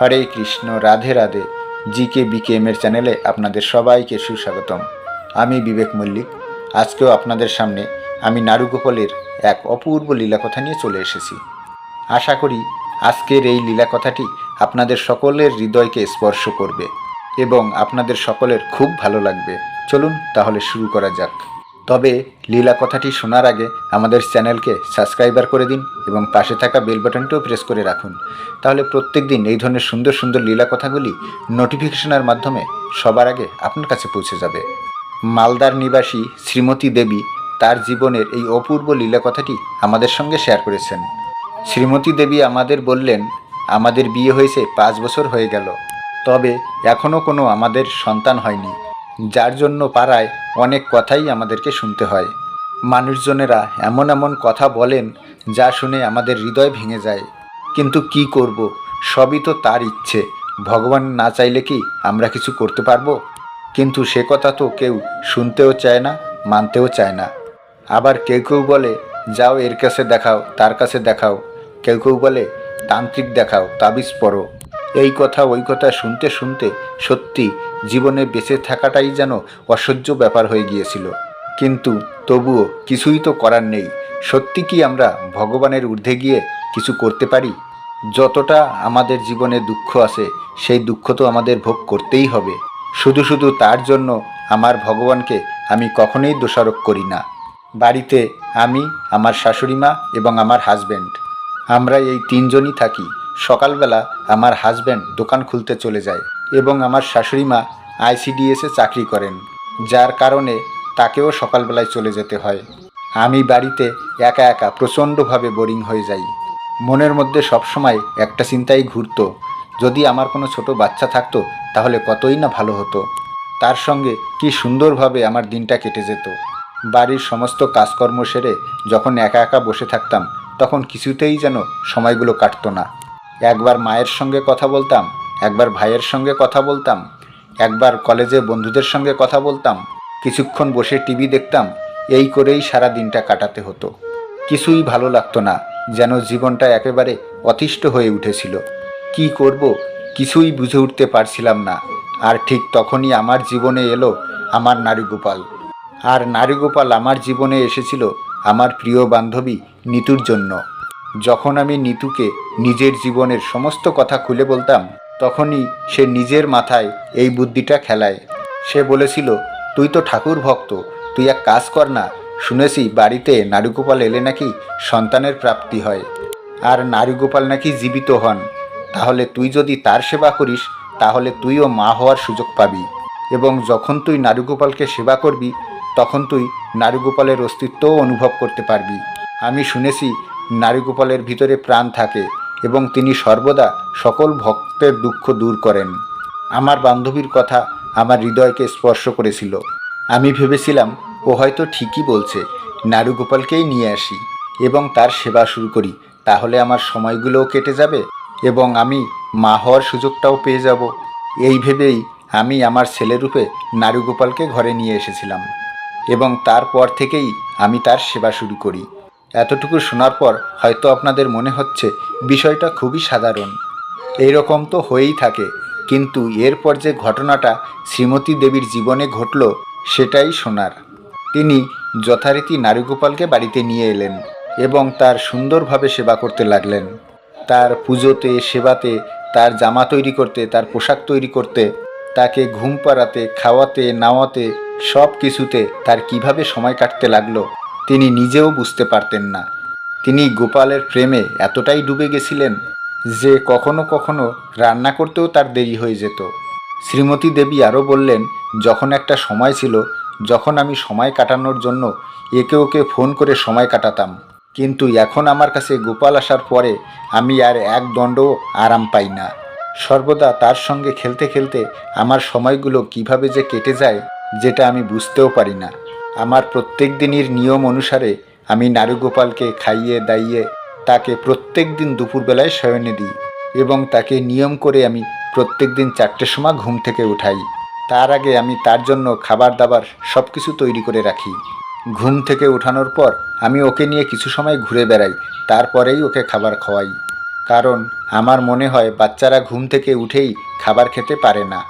Hare Krishna, Radhe Radhe. G K BKM এর চ্যানেলে আপনাদের সবাইকে সুস্বাগতম। আমি বিবেক মল্লিক। আজকেও আপনাদের সামনে আমি নারুগোপালের এক অপূর্ব লীলাকথা নিয়ে চলে এসেছি। আশা করি আজকের এই লীলাকথাটি আপনাদের সকলের হৃদয়কে স্পর্শ করবে এবং আপনাদের সকলের খুব ভালো লাগবে। চলুন তাহলে শুরু করা যাক। তবে লীলা কথাটি শোনার আগে আমাদের চ্যানেলকে সাবস্ক্রাইবার করে দিন এবং পাশে থাকা বেল বাটনটিও প্রেস করে রাখুন। তাহলে প্রত্যেক দিন এই ধরনের সুন্দর সুন্দর লীলা কথাগুলি নোটিফিকেশনের মাধ্যমে সবার আগে আপনার কাছে পৌঁছে যাবে। মালদার নিবাসী শ্রীমতী দেবী তার জীবনের এই অপূর্ব লীলা কথাটি আমাদের সঙ্গে শেয়ার করেছেন। শ্রীমতী দেবী আমাদের বললেন, আমাদের বিয়ে হয়েছে পাঁচ বছর হয়ে গেল। তবে এখনও কোনো আমাদের সন্তান হয়নি। যার জন্য পাড়ায় অনেক কথাই আমাদেরকে শুনতে হয়। মানুষজনেরা এমন এমন কথা বলেন যা শুনে আমাদের হৃদয় ভেঙে যায়। কিন্তু কি করব? সবই তো তার ইচ্ছে। ভগবান না চাইলে কি আমরা কিছু করতে পারব? কিন্তু সে কথা তো কেউ শুনতেও চায় না, মানতেও চায় না। আবার কেউ কেউ বলে, যাও এর কাছে দেখাও, তার কাছে দেখাও। কেউ কেউ বলে, তান্ত্রিক দেখাও, তাবিজ পড়ো। এই কথা, ওই কথা শুনতে শুনতে সত্যি জীবনে বেঁচে থাকাটাই যেন অসহ্য ব্যাপার হয়ে গিয়েছিল। কিন্তু তবুও কিছুই তো করার নেই। সত্যি কি আমরা ভগবানের ঊর্ধ্বে গিয়ে কিছু করতে পারি? যতটা আমাদের জীবনে দুঃখ আছে, সেই দুঃখ তো আমাদের ভোগ করতেই হবে। শুধু শুধু তার জন্য আমার ভগবানকে আমি কখনোই দোষারোপ করি না। বাড়িতে আমি, আমার শাশুড়ি মা এবং আমার হাজব্যান্ড আমরা এই তিনজনই থাকি। সকালবেলা আমার হাজব্যান্ড দোকান খুলতে চলে যায় এবং আমার শাশুড়ি মা আইসিডিএসে চাকরি করেন, যার কারণে তাকেও সকালবেলায় চলে যেতে হয়। আমি বাড়িতে একা একা প্রচণ্ডভাবে বোরিং হয়ে যাই। মনের মধ্যে সবসময় একটা চিন্তাই ঘুরতো, যদি আমার কোনো ছোট বাচ্চা থাকতো তাহলে কতই না ভালো হতো। তার সঙ্গে কি সুন্দরভাবে আমার দিনটা কেটে যেত। বাড়ির সমস্ত কাজকর্ম সেরে যখন একা একা বসে থাকতাম, তখন কিছুতেই যেন সময়গুলো কাটতো না। একবার মায়ের সঙ্গে কথা বলতাম, একবার ভাইয়ের সঙ্গে কথা বলতাম, একবার কলেজে বন্ধুদের সঙ্গে কথা বলতাম, কিছুক্ষণ বসে টিভি দেখতাম, এই করেই সারা দিনটা কাটাতে হতো। কিছুই ভালো লাগতো না, যেন জীবনটা একেবারে অতিষ্ঠ হয়ে উঠেছিল। কি করব, কিছুই বুঝে উঠতে পারছিলাম না, আর ঠিক তখনই আমার জীবনে এলো আমার নারীগোপাল। আর নারীগোপাল আমার জীবনে এসেছিল আমার প্রিয় বান্ধবী নিতুর জন্য। যখন আমি নিতুকে নিজের জীবনের সমস্ত কথা খুলে বলতাম, তখনই সে নিজের মাথায় এই বুদ্ধিটা খেলায়। সে বলেছিল, তুই তো ঠাকুর ভক্ত, তুই এক কাজ কর না, শুনেছি বাড়িতে নারুগোপাল এলে নাকি সন্তানের প্রাপ্তি হয়। আর নারুগোপাল নাকি জীবিত হন, তাহলে তুই যদি তার সেবা করিস, তাহলে তুইও মা হওয়ার সুযোগ পাবি। এবং যখন তুই নারুগোপালকে সেবা করবি, তখন তুই নারীগোপালের অস্তিত্বও অনুভব করতে পারবি। আমি শুনেছি নারীগোপালের ভিতরে প্রাণ থাকে এবং তিনি সর্বদা সকল ভক্তের দুঃখ দূর করেন। আমার বান্ধবীর কথা আমার হৃদয়কে স্পর্শ করেছিল। আমি ভেবেছিলাম, ও হয়তো ঠিকই বলছে, নারুগোপালকেই নিয়ে আসি এবং তার সেবা শুরু করি, তাহলে আমার সময়গুলোও কেটে যাবে এবং আমি মা হওয়ার সুযোগটাও পেয়ে যাব। এই ভেবেই আমি আমার ছেলেরূপে নারুগোপালকে ঘরে নিয়ে এসেছিলাম এবং তারপর থেকেই আমি তার সেবা শুরু করি। এতটুকু শোনার পর হয়তো আপনাদের মনে হচ্ছে বিষয়টা খুবই সাধারণ। এইরকম তো হয়েই থাকে, কিন্তু এরপর যে ঘটনাটা শ্রীমতী দেবীর জীবনে ঘটল, সেটাই শোনার। তিনি যথারীতি নারীগোপালকে বাড়িতে নিয়ে এলেন এবং তার সুন্দরভাবে সেবা করতে লাগলেন। তার পুজোতে, সেবাতে, তার জামা তৈরি করতে, তার পোশাক তৈরি করতে, তাকে ঘুম পাড়াতে, খাওয়াতে, নাওয়াতে সব কিছুতে তার কীভাবে সময় কাটতে লাগল তিনি নিজেও বুঝতে পারতেন না। তিনি গোপালের প্রেমে এতটাই ডুবে গেছিলেন যে কখনো কখনো রান্না করতেও তার দেরি হয়ে যেত। শ্রীমতী দেবী আরও বললেন, যখন একটা সময় ছিল, যখন আমি সময় কাটানোর জন্য একে ওকে ফোন করে সময় কাটাতাম। কিন্তু এখন আমার কাছে গোপাল আসার পরে আমি আর এক দণ্ডও আরাম পাই না। সর্বদা তার সঙ্গে খেলতে খেলতে আমার সময়গুলো কীভাবে যে কেটে যায়, যেটা আমি বুঝতেও পারি না। আমার প্রত্যেক দিনের নিয়ম অনুসারে আমি নারুগোপালকে খাইয়ে দাইয়ে তাকে প্রত্যেক দিন দুপুরবেলায় শয়নে দিই এবং তাকে নিয়ম করে আমি প্রত্যেক দিন চারটের সময় ঘুম থেকে উঠাই। তার আগে আমি তার জন্য খাবার দাবার সব কিছু তৈরি করে রাখি। ঘুম থেকে ওঠানোর পর আমি ওকে নিয়ে কিছু সময় ঘুরে বেড়াই, তারপরেই ওকে খাবার খাওয়াই। কারণ আমার মনে হয় বাচ্চারা ঘুম থেকে উঠেই খাবার খেতে পারে না।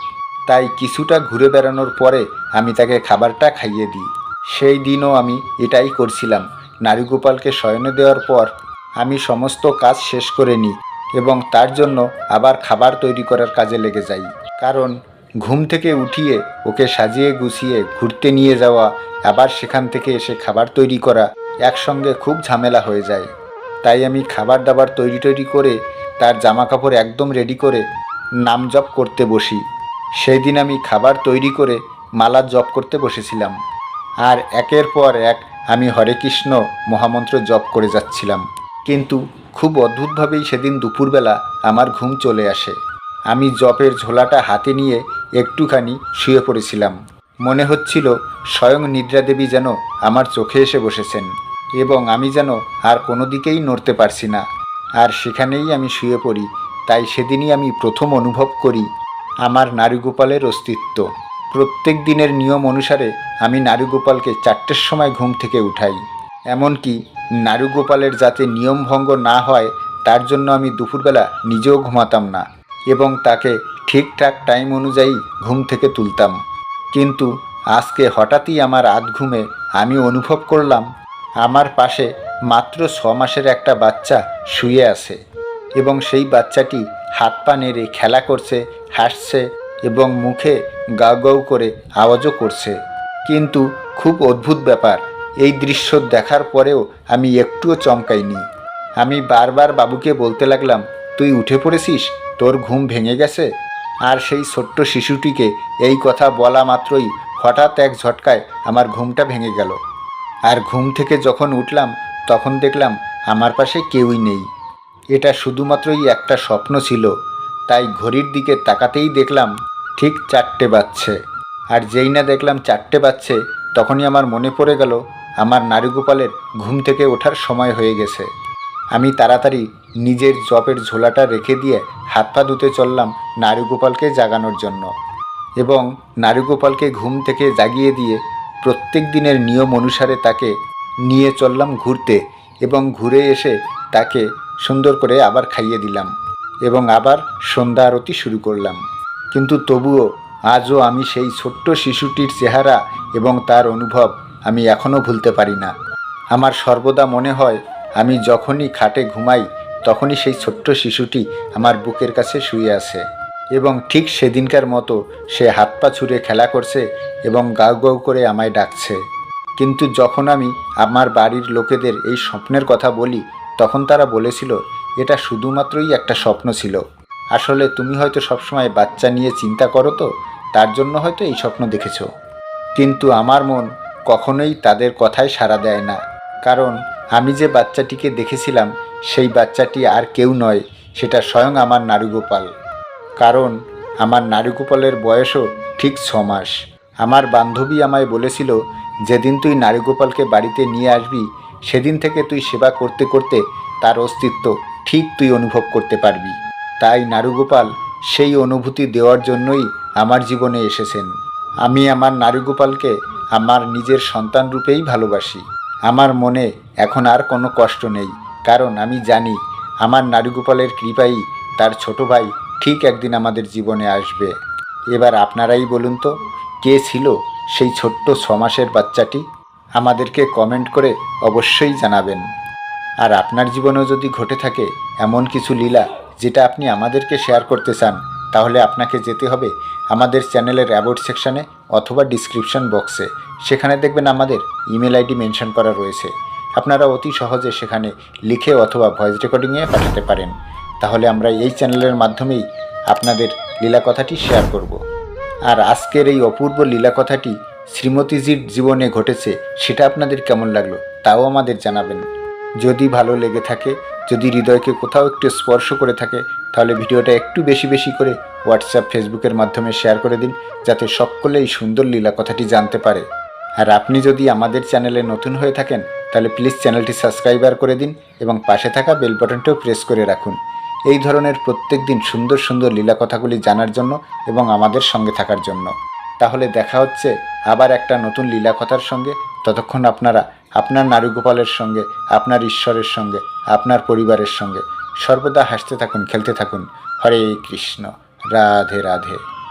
তাই কিছুটা ঘুরে বেড়ানোর পরে আমি তাকে খাবারটা খাইয়ে দিই। সেই দিনও আমি এটাই করছিলাম। নারীগোপালকে শয়নে দেওয়ার পর আমি সমস্ত কাজ শেষ করে নিই এবং তার জন্য আবার খাবার তৈরি করার কাজে লেগে যাই। কারণ ঘুম থেকে উঠিয়ে ওকে সাজিয়ে গুছিয়ে ঘুরতে নিয়ে যাওয়া, আবার সেখান থেকে এসে খাবার তৈরি করা একসঙ্গে খুব ঝামেলা হয়ে যায়। তাই আমি খাবার দাবার তৈরি তৈরি করে তার জামা কাপড় একদম রেডি করে নাম জপ করতে বসি। সেই দিন আমি খাবার তৈরি করে মালা জপ করতে বসেছিলাম। আর একের পর এক আমি হরে কৃষ্ণ মহামন্ত্র জপ করে যাচ্ছিলাম। কিন্তু খুব অদ্ভুতভাবেই সেদিন দুপুরবেলা আমার ঘুম চলে আসে। আমি জপের ঝোলাটা হাতে নিয়ে একটুখানি শুয়ে পড়েছিলাম। মনে হচ্ছিল স্বয়ং নিদ্রা দেবী যেন আমার চোখে এসে বসেছেন এবং আমি যেন আর কোনো দিকেই নড়তে পারছি না। আর সেখানেই আমি শুয়ে পড়ি, তাই সেদিনই আমি প্রথম অনুভব করি আমার নারীগোপালের অস্তিত্ব। প্রত্যেক দিনের নিয়ম অনুসারে আমি নারুগোপালকে চারটের সময় ঘুম থেকে উঠাই। এমনকি নারীগোপালের যাতে নিয়ম ভঙ্গ না হয়, তার জন্য আমি দুপুরবেলা নিজেও ঘুমাতাম না এবং তাকে ঠিকঠাক টাইম অনুযায়ী ঘুম থেকে তুলতাম। কিন্তু আজকে হঠাৎই আমার আধ ঘুমে আমি অনুভব করলাম, আমার পাশে মাত্র ছ মাসের একটা বাচ্চা শুয়ে আছে এবং সেই বাচ্চাটি হাত পা নেড়ে খেলা করছে, হাসছে এবং মুখে গাউ গাউ করে আওয়াজও করছে। কিন্তু খুব অদ্ভুত ব্যাপার, এই দৃশ্য দেখার পরেও আমি একটুও চমকাইনি। আমি বারবার বাবুকে বলতে লাগলাম, তুই উঠে পড়েছিস? তোর ঘুম ভেঙে গেছে? আর সেই ছোট্ট শিশুটিকে এই কথা বলা মাত্রই হঠাৎ এক ঝটকায় আমার ঘুমটা ভেঙে গেল। আর ঘুম থেকে যখন উঠলাম, তখন দেখলাম আমার পাশে কেউই নেই। এটা শুধুমাত্রই একটা স্বপ্ন ছিল। তাই ঘড়ির দিকে তাকাতেই দেখলাম ঠিক চারটে বাজছে। আর যেই না দেখলাম চারটে বাজছে, তখনই আমার মনে পড়ে গেল, আমার নারীগোপালের ঘুম থেকে ওঠার সময় হয়ে গেছে। আমি তাড়াতাড়ি নিজের জপের ঝোলাটা রেখে দিয়ে হাত পা ধুতে চললাম নারীগোপালকে জাগানোর জন্য। এবং নারীগোপালকে ঘুম থেকে জাগিয়ে দিয়ে প্রত্যেক দিনের নিয়ম অনুসারে তাকে নিয়ে চললাম ঘুরতে এবং ঘুরে এসে তাকে সুন্দর করে আবার খাইয়ে দিলাম এবং আবার সন্ধ্যা আরতি শুরু করলাম। কিন্তু তবুও আজও আমি সেই ছোট্ট শিশুটির চেহারা এবং তার অনুভব আমি এখনও ভুলতে পারি না। আমার সর্বদা মনে হয় আমি যখনই খাটে ঘুমাই, তখনই সেই ছোট্ট শিশুটি আমার বুকের কাছে শুয়ে আছে এবং ঠিক সেদিনকার মতো সে হাত পা ছুঁড়ে খেলা করছে এবং গাউ গাউ করে আমায় ডাকছে। কিন্তু যখন আমি আমার বাড়ির লোকেদের এই স্বপ্নের কথা বলি, তখন তারা বলেছিল, এটা শুধুমাত্রই একটা স্বপ্ন ছিল। আসলে তুমি হয়তো সবসময় বাচ্চা নিয়ে চিন্তা করো তো, তার জন্য হয়তো এই স্বপ্ন দেখেছ। কিন্তু আমার মন কখনোই তাদের কথায় সাড়া দেয় না। কারণ আমি যে বাচ্চাটিকে দেখেছিলাম, সেই বাচ্চাটি আর কেউ নয়, সেটা স্বয়ং আমার নারুগোপাল। কারণ আমার নারীগোপালের বয়সও ঠিক ছ মাস। আমার বান্ধবী আমায় বলেছিল, যেদিন তুই নারীগোপালকে বাড়িতে নিয়ে আসবি, সেদিন থেকে তুই সেবা করতে করতে তার অস্তিত্ব ঠিক তুই অনুভব করতে পারবি। তাই নারুগোপাল সেই অনুভূতি দেওয়ার জন্যই আমার জীবনে এসেছেন। আমি আমার নারীগোপালকে আমার নিজের সন্তান রূপেই ভালোবাসি। আমার মনে এখন আর কোনো কষ্ট নেই, কারণ আমি জানি আমার নারীগোপালের কৃপাই তার ছোট ভাই ঠিক একদিন আমাদের জীবনে আসবে। এবার আপনারাই বলুন তো, কে ছিল সেই ছোট্ট ছমাসের বাচ্চাটি? আমাদেরকে কমেন্ট করে অবশ্যই জানাবেন। আর আপনার জীবনেও যদি ঘটে থাকে এমন কিছু লীলা যেটা আপনি আমাদেরকে শেয়ার করতে চান, তাহলে আপনাকে যেতে হবে আমাদের চ্যানেলের অ্যাবোর্ড সেকশানে অথবা ডিসক্রিপশন বক্সে সেখানে দেখবেন আমাদের ইমেল আইডি মেনশন করা রয়েছে। আপনারা অতি সহজে সেখানে লিখে অথবা ভয়েস রেকর্ডিংয়ে পাঠাতে পারেন। তাহলে আমরা এই চ্যানেলের মাধ্যমেই আপনাদের লীলা কথাটি শেয়ার করব। আর আজকের এই অপূর্ব লীলা কথাটি শ্রীমতীজির জীবনে ঘটেছে, সেটা আপনাদের কেমন লাগল, তাও আমাদের জানাবেন। যদি ভালো লেগে থাকে, যদি হৃদয়কে কোথাও একটু স্পর্শ করে থাকে, তাহলে ভিডিওটা একটু বেশি বেশি করে হোয়াটসঅ্যাপ ফেসবুকের মাধ্যমে শেয়ার করে দিন, যাতে সকলে এই সুন্দর লীলা কথাটি জানতে পারে। আর আপনি যদি আমাদের চ্যানেলে নতুন হয়ে থাকেন, তাহলে প্লিজ চ্যানেলটি সাবস্ক্রাইবার করে দিন এবং পাশে থাকা বেল বাটনটাও প্রেস করে রাখুন। এই ধরনের প্রত্যেক দিন সুন্দর সুন্দর লীলা কথাগুলি জানার জন্য এবং আমাদের সঙ্গে থাকার জন্য। তাহলে দেখা হচ্ছে আবার একটা নতুন লীলা কথার সঙ্গে। ততক্ষণ আপনারা আপনার নারীগোপালের সঙ্গে, আপনার ঈশ্বরের সঙ্গে, আপনার পরিবারের সঙ্গে। সর্বদা হাসতে থাকুন, খেলতে থাকুন। হরে কৃষ্ণ। রাধে রাধে।